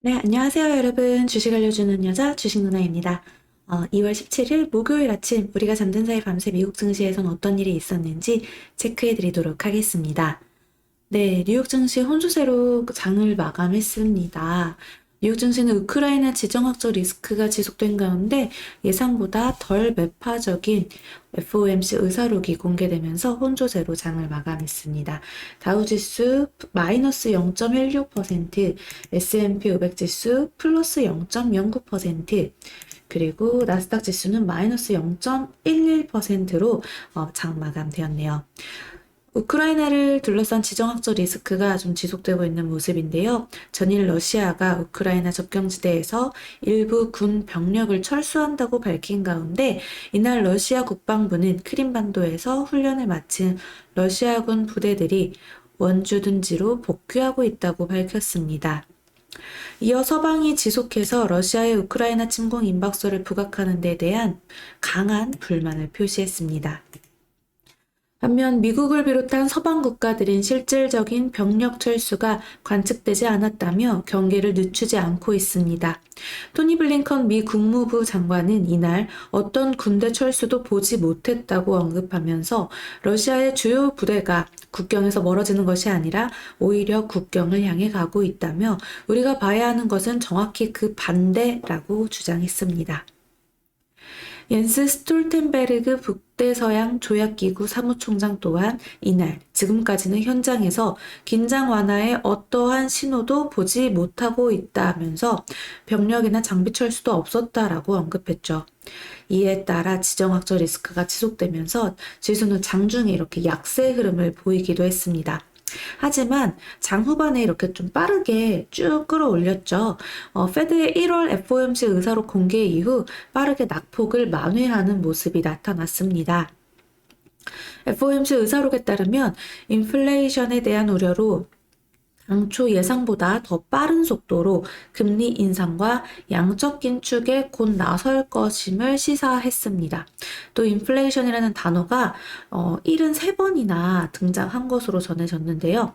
네, 안녕하세요, 여러분. 주식 알려주는 여자 주식 누나입니다. 어, 2월 17일 목요일 아침 우리가 잠든 사이 밤새 미국 증시에선 어떤 일이 있었는지 체크해 드리도록 하겠습니다. 네, 뉴욕 증시 혼조세로 장을 마감했습니다. 뉴욕 증시는 우크라이나 지정학적 리스크가 지속된 가운데 예상보다 덜 매파적인 FOMC 의사록이 공개되면서 혼조세로 장을 마감했습니다. 다우지수 마이너스 0.16%, S&P 500 지수 플러스 0.09%, 그리고 나스닥 지수는 마이너스 0.11%로 어, 장 마감되었네요. 우크라이나를 둘러싼 지정학적 리스크가 좀 지속되고 있는 모습인데요. 전일 러시아가 우크라이나 접경지대에서 일부 군 병력을 철수한다고 밝힌 가운데 이날 러시아 국방부는 크림반도에서 훈련을 마친 러시아군 부대들이 원주 둔지로 복귀하고 있다고 밝혔습니다. 이어 서방이 지속해서 러시아의 우크라이나 침공 임박서를 부각하는 데 대한 강한 불만을 표시했습니다. 반면 미국을 비롯한 서방 국가들은 실질적인 병력 철수가 관측되지 않았다며 경계를 늦추지 않고 있습니다. 토니 블링컨 미 국무부 장관은 이날 어떤 군대 철수도 보지 못했다고 언급하면서 러시아의 주요 부대가 국경에서 멀어지는 것이 아니라 오히려 국경을 향해 가고 있다며 우리가 봐야 하는 것은 정확히 그 반대라고 주장했습니다. 옌스 스톨텐베르그 북대서양 조약기구 사무총장 또한 이날 지금까지는 현장에서 긴장 완화에 어떠한 신호도 보지 못하고 있다면서 병력이나 장비 철수도 없었다라고 언급했죠. 이에 따라 지정학적 리스크가 지속되면서 지수는 장중에 이렇게 약세 흐름을 보이기도 했습니다. 하지만 장 후반에 이렇게 좀 빠르게 쭉 끌어올렸죠. 어, 페드의 1월 FOMC 의사록 공개 이후 빠르게 낙폭을 만회하는 모습이 나타났습니다. FOMC 의사록에 따르면 인플레이션에 대한 우려로 당초 예상보다 더 빠른 속도로 금리 인상과 양적 긴축에 곧 나설 것임을 시사했습니다. 또 인플레이션이라는 단어가 어, 73번이나 등장한 것으로 전해졌는데요.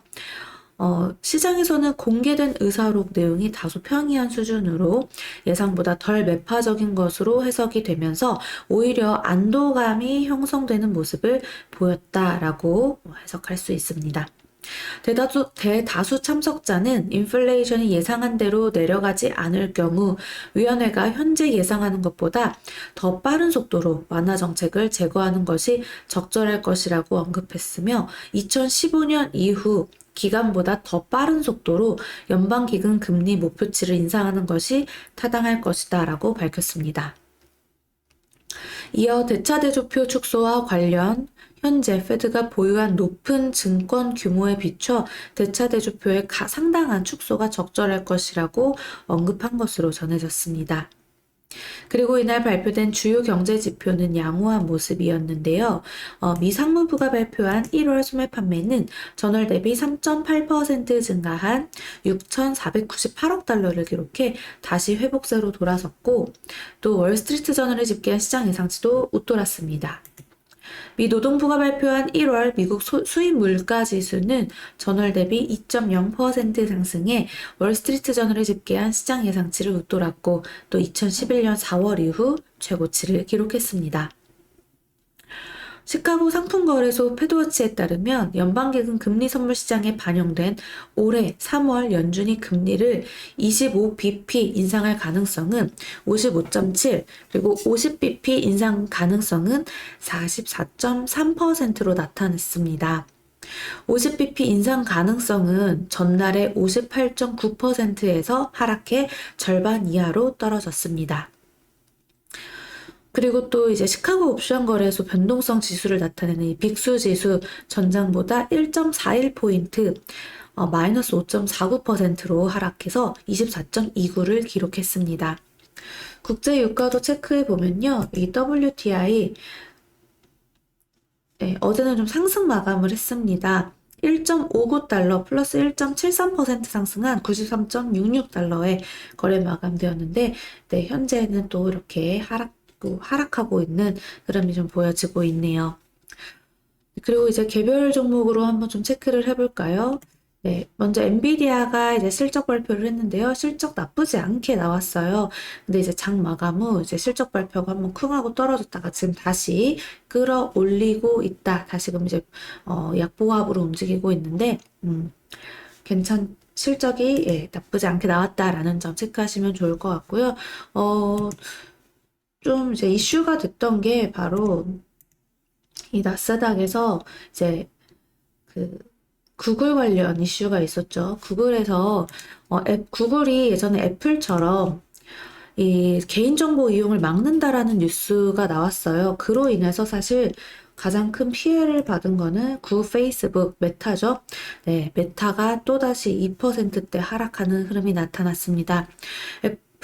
어, 시장에서는 공개된 의사록 내용이 다소 평이한 수준으로 예상보다 덜 매파적인 것으로 해석이 되면서 오히려 안도감이 형성되는 모습을 보였다라고 해석할 수 있습니다. 대다수, 대다수 참석자는 인플레이션이 예상한 대로 내려가지 않을 경우 위원회가 현재 예상하는 것보다 더 빠른 속도로 완화 정책을 제거하는 것이 적절할 것이라고 언급했으며 2015년 이후 기간보다 더 빠른 속도로 연방기금 금리 목표치를 인상하는 것이 타당할 것이다 라고 밝혔습니다. 이어 대차 대조표 축소와 관련 현재 페드가 보유한 높은 증권 규모에 비춰 대차 대조표의 상당한 축소가 적절할 것이라고 언급한 것으로 전해졌습니다. 그리고 이날 발표된 주요 경제 지표는 양호한 모습이었는데요. 어, 미 상무부가 발표한 1월 소매 판매는 전월 대비 3.8% 증가한 6,498억 달러를 기록해 다시 회복세로 돌아섰고 또 월스트리트 저널을 집계한 시장 예상치도 웃돌았습니다. 미 노동부가 발표한 1월 미국 수입 물가 지수는 전월 대비 2.0% 상승해 월스트리트 저널을 집계한 시장 예상치를 웃돌았고 또 2011년 4월 이후 최고치를 기록했습니다. 시카고 상품거래소 패드워치에 따르면 연방기금 금리 선물 시장에 반영된 올해 3월 연준이 금리를 25bp 인상할 가능성은 55.7 그리고 50bp 인상 가능성은 44.3%로 나타났습니다. 50bp 인상 가능성은 전날의 58.9%에서 하락해 절반 이하로 떨어졌습니다. 그리고 또 이제 시카고 옵션 거래소 변동성 지수를 나타내는 이 빅수 지수 전장보다 1.41포인트 어, 마이너스 5.49%로 하락해서 24.29를 기록했습니다. 국제 유가도 체크해 보면요. 이 WTI 네, 어제는 좀 상승 마감을 했습니다. 1.59달러 플러스 1.73% 상승한 93.66달러에 거래 마감되었는데, 네, 현재는 또 이렇게 하락 또 하락하고 있는 흐름이 좀 보여지고 있네요. 그리고 이제 개별 종목으로 한번 좀 체크를 해볼까요? 네, 먼저 엔비디아가 이제 실적 발표를 했는데요. 실적 나쁘지 않게 나왔어요. 근데 이제 장 마감 후 이제 실적 발표가 한번 쿵 하고 떨어졌다가 지금 다시 끌어올리고 있다. 다시금 이제 어, 약보합으로 움직이고 있는데 음, 괜찮 실적이 예, 나쁘지 않게 나왔다라는 점 체크하시면 좋을 것 같고요. 어, 좀 이제 이슈가 됐던 게 바로 이 나스닥에서 이제 그 구글 관련 이슈가 있었죠. 구글에서 어, 앱, 구글이 예전에 애플처럼 이 개인정보 이용을 막는다라는 뉴스가 나왔어요. 그로 인해서 사실 가장 큰 피해를 받은 거는 구 페이스북 메타죠. 네, 메타가 또다시 2%대 하락하는 흐름이 나타났습니다.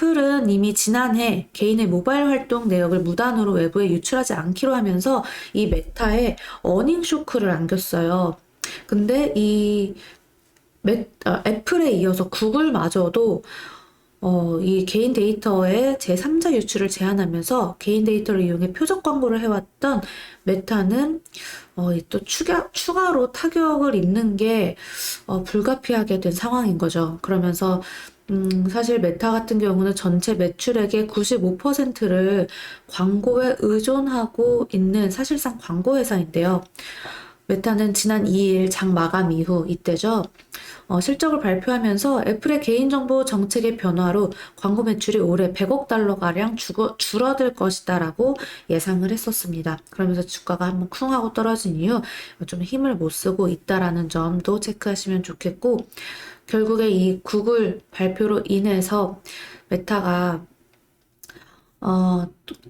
애플은 이미 지난해 개인의 모바일 활동 내역을 무단으로 외부에 유출하지 않기로 하면서 이 메타에 어닝 쇼크를 안겼어요. 근데 이 메, 아, 애플에 이어서 구글마저도 어, 이 개인 데이터의 제3자 유출을 제한하면서 개인 데이터를 이용해 표적 광고를 해왔던 메타는 어, 이또 추가, 추가로 타격을 입는 게 어, 불가피하게 된 상황인 거죠. 그러면서 음, 사실 메타 같은 경우는 전체 매출액의 95%를 광고에 의존하고 있는 사실상 광고 회사인데요. 메타는 지난 2일 장 마감 이후 이때죠. 어, 실적을 발표하면서 애플의 개인정보 정책의 변화로 광고 매출이 올해 100억 달러가량 죽어, 줄어들 것이다라고 예상을 했었습니다. 그러면서 주가가 한번 쿵 하고 떨어진 이후 좀 힘을 못 쓰고 있다라는 점도 체크하시면 좋겠고, 결국에 이 구글 발표로 인해서 메타가 어,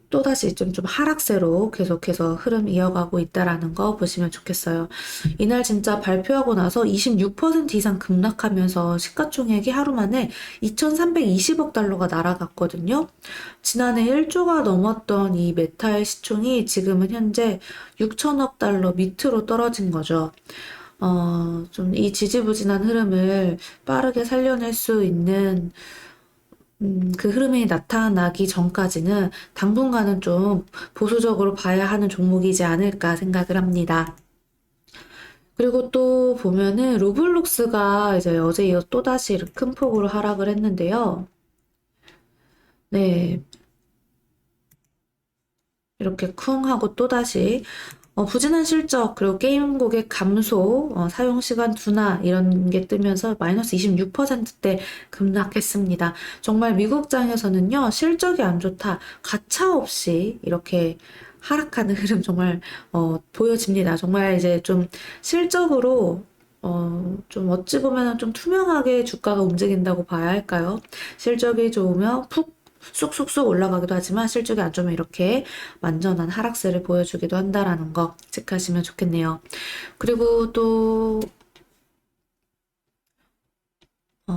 또, 다시 좀, 좀 하락세로 계속해서 흐름 이어가고 있다라는 거 보시면 좋겠어요. 이날 진짜 발표하고 나서 26% 이상 급락하면서 시가총액이 하루 만에 2,320억 달러가 날아갔거든요. 지난해 1조가 넘었던 이 메타의 시총이 지금은 현재 6천억 달러 밑으로 떨어진 거죠. 어, 좀 이 지지부진한 흐름을 빠르게 살려낼 수 있는 음, 그 흐름이 나타나기 전까지는 당분간은 좀 보수적으로 봐야 하는 종목이지 않을까 생각을 합니다. 그리고 또 보면은 로블록스가 이제 어제 이어 또다시 큰 폭으로 하락을 했는데요. 네. 이렇게 쿵 하고 또다시 어, 부진한 실적, 그리고 게임 고객 감소, 어, 사용 시간 둔화 이런 게 뜨면서 마이너스 26%대 급락했습니다. 정말 미국장에서는요, 실적이 안 좋다, 가차 없이 이렇게 하락하는 흐름 정말 어, 보여집니다. 정말 이제 좀 실적으로 어, 좀 어찌 보면 좀 투명하게 주가가 움직인다고 봐야 할까요? 실적이 좋으면 푹 쑥쑥쑥 올라가기도 하지만 실적이 안 좋으면 이렇게 완전한 하락세를 보여주기도 한다라는 거 체크하시면 좋겠네요. 그리고 또 어,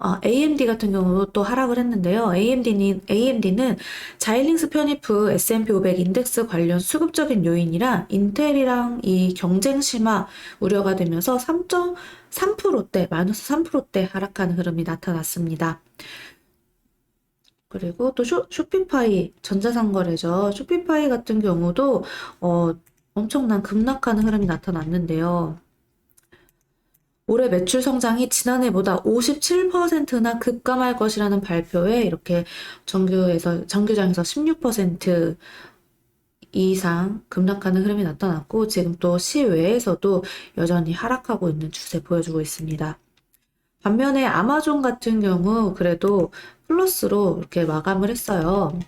아, AMD 같은 경우도 또 하락을 했는데요. AMD는, AMD는 자일링스 편입 후 S&P 500 인덱스 관련 수급적인 요인이라 인텔이랑 이 경쟁 심화 우려가 되면서 3.3%대, 마이너스 3%대 하락하는 흐름이 나타났습니다. 그리고 또 쇼, 쇼피파이 전자상거래죠. 쇼피파이 같은 경우도 어, 엄청난 급락하는 흐름이 나타났는데요. 올해 매출 성장이 지난해보다 57%나 급감할 것이라는 발표에 이렇게 정규에서 정규장에서 16% 이상 급락하는 흐름이 나타났고 지금 또 시외에서도 여전히 하락하고 있는 추세 보여주고 있습니다. 반면에 아마존 같은 경우 그래도 플러스로 이렇게 마감을 했어요.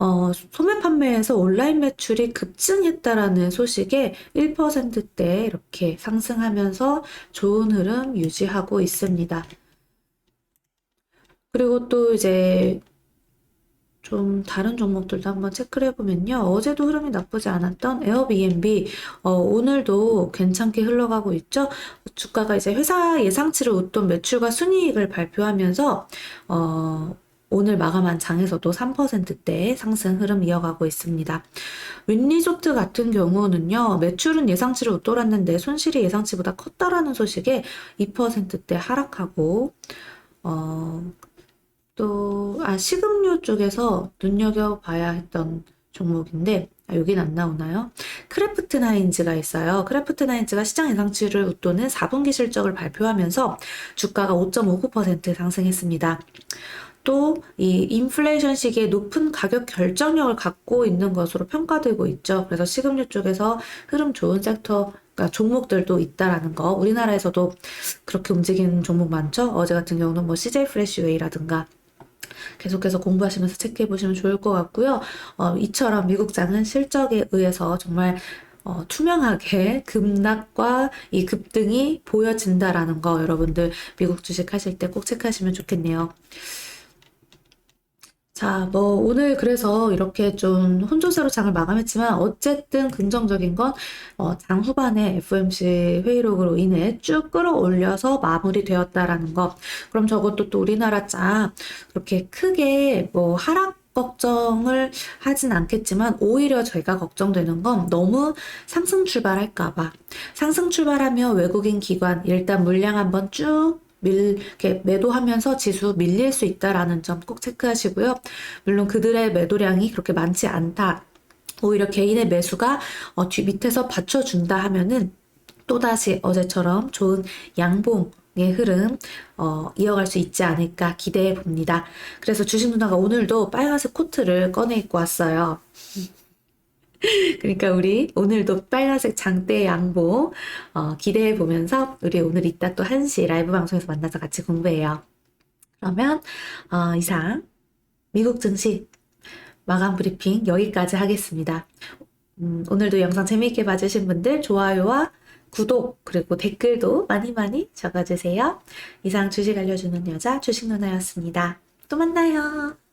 어, 소매 판매에서 온라인 매출이 급증했다라는 소식에 1%대 이렇게 상승하면서 좋은 흐름 유지하고 있습니다. 그리고 또 이제 좀 다른 종목들도 한번 체크를 해보면요. 어제도 흐름이 나쁘지 않았던 에어비앤비, 어, 오늘도 괜찮게 흘러가고 있죠. 주가가 이제 회사 예상치를 웃돈 매출과 순이익을 발표하면서, 어, 오늘 마감한 장에서도 3%대 상승 흐름 이어가고 있습니다. 윈리조트 같은 경우는요, 매출은 예상치를 웃돌았는데 손실이 예상치보다 컸다라는 소식에 2%대 하락하고, 어, 또, 아, 식음료 쪽에서 눈여겨봐야 했던 종목인데 아, 여긴 안 나오나요? 크래프트 나인즈가 있어요. 크래프트 나인즈가 시장 예상치를 웃도는 4분기 실적을 발표하면서 주가가 5.59% 상승했습니다. 또 이 인플레이션 시기에 높은 가격 결정력을 갖고 있는 것으로 평가되고 있죠. 그래서 식음료 쪽에서 흐름 좋은 섹터 종목들도 있다라는 거. 우리나라에서도 그렇게 움직이는 종목 많죠. 어제 같은 경우는 뭐 CJ 프레시웨이라든가 계속해서 공부하시면서 체크해 보시면 좋을 것 같고요. 어, 이처럼 미국장은 실적에 의해서 정말 어, 투명하게 급락과 이 급등이 보여진다라는 거 여러분들 미국 주식 하실 때 꼭 체크하시면 좋겠네요. 자, 뭐, 오늘 그래서 이렇게 좀 혼조세로 장을 마감했지만, 어쨌든 긍정적인 건, 어, 장 후반에 FOMC 회의록으로 인해 쭉 끌어올려서 마무리되었다라는 것. 그럼 저것도 또 우리나라 장, 그렇게 크게 뭐, 하락 걱정을 하진 않겠지만, 오히려 저희가 걱정되는 건 너무 상승 출발할까봐. 상승 출발하면 외국인 기관, 일단 물량 한번 쭉 밀, 이렇게 매도하면서 지수 밀릴 수 있다라는 점 꼭 체크하시고요. 물론 그들의 매도량이 그렇게 많지 않다. 오히려 개인의 매수가 어, 뒤 밑에서 받쳐준다 하면은 또다시 어제처럼 좋은 양봉의 흐름 어, 이어갈 수 있지 않을까 기대해 봅니다. 그래서 주식 누나가 오늘도 빨간색 코트를 꺼내 입고 왔어요. 그러니까 우리 오늘도 빨간색 장대 양봉 어, 기대해 보면서 우리 오늘 이따 또 1시 라이브 방송에서 만나서 같이 공부해요. 그러면 어, 이상 미국 증시 마감 브리핑 여기까지 하겠습니다. 음, 오늘도 영상 재미있게 봐주신 분들 좋아요와 구독 그리고 댓글도 많이 많이 적어주세요. 이상 주식 알려주는 여자 주식 누나였습니다. 또 만나요.